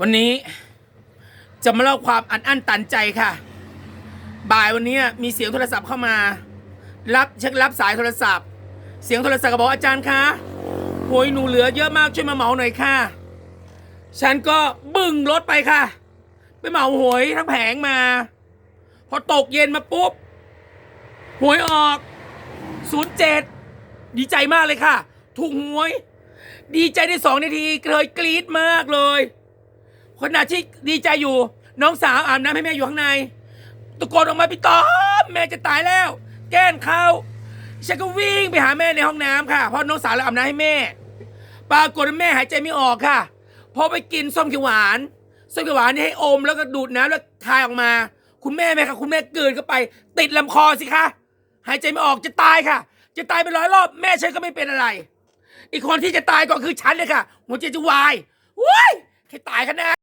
วันนี้จะมาเล่าความอันอั้นตันใจค่ะ บ่ายวันนี้มีเสียงโทรศัพท์เข้ามา รับเช็ครับสายโทรศัพท์ เสียงโทรศัพท์ก็บอกอาจารย์คะโหยหนูเหลือเยอะมากช่วยมาเหมาหน่อยค่ะ ฉันก็บึ้งรถไปค่ะ ไปเหมาหวยทั้งแผงมา พอตกเย็นมาปุ๊บหวยออกศูนย์เจ็ดดีใจมากเลยค่ะ ถูกหวย ดีใจได้สองนาทีเลยกรี๊ดมากเลย ขณะที่ดีใจอยู่ น้องสาวอาบน้ำให้แม่อยู่ข้างในตะโกนออกมาพี่ต้อมแม่จะตายแล้ว แกล้งเขาฉันก็วิ่งไปหาแม่ในห้องน้ำค่ะเพราะน้องสาวเราอาบน้ำให้แม่ ปรากฏว่าแม่หายใจไม่ออกค่ะพอไปกินส้มเขียวหวานส้มเขียวหวานนี่ให้อมแล้วก็ดูดน้ำแล้วคายออกมา คุณแม่แม่ค่ะคุณแม่เกินเข้าไป ติดลำคอสิคะหายใจไม่ออกจะตายค่ะ จะตายไปร้อยรอบแม่ฉันก็ไม่เป็นอะไร อีกคนที่จะตายก็คือฉันเลยค่ะหัวใจจะวายวุ้ยแค่ตายขนาด